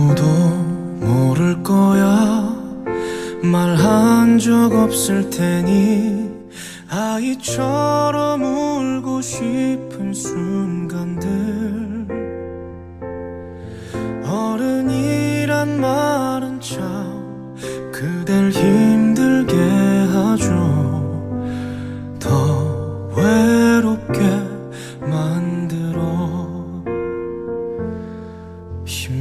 아무도 모를 거야. 말한 적 없을 테니 아이처럼 울고 싶은 순간들. 어른이란 말은 참 그댈 힘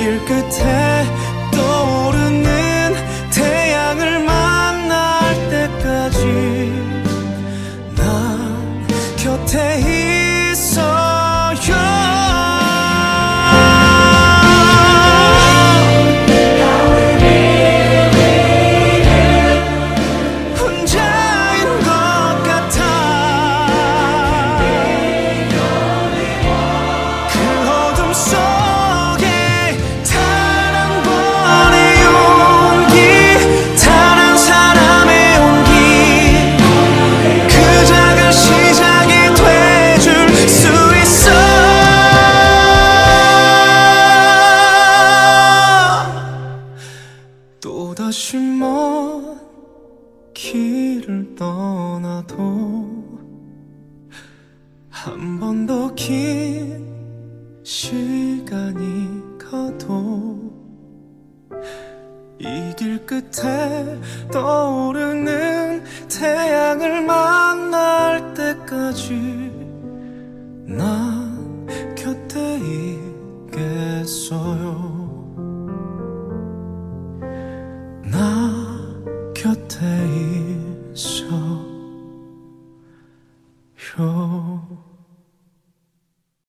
길 끝에 길을 떠나도 한 번 더 긴 시간이 가도 이 길 끝에 떠오르는 태양을 만날 때까지 난 곁에 있겠어요. 곁에 있 手，手。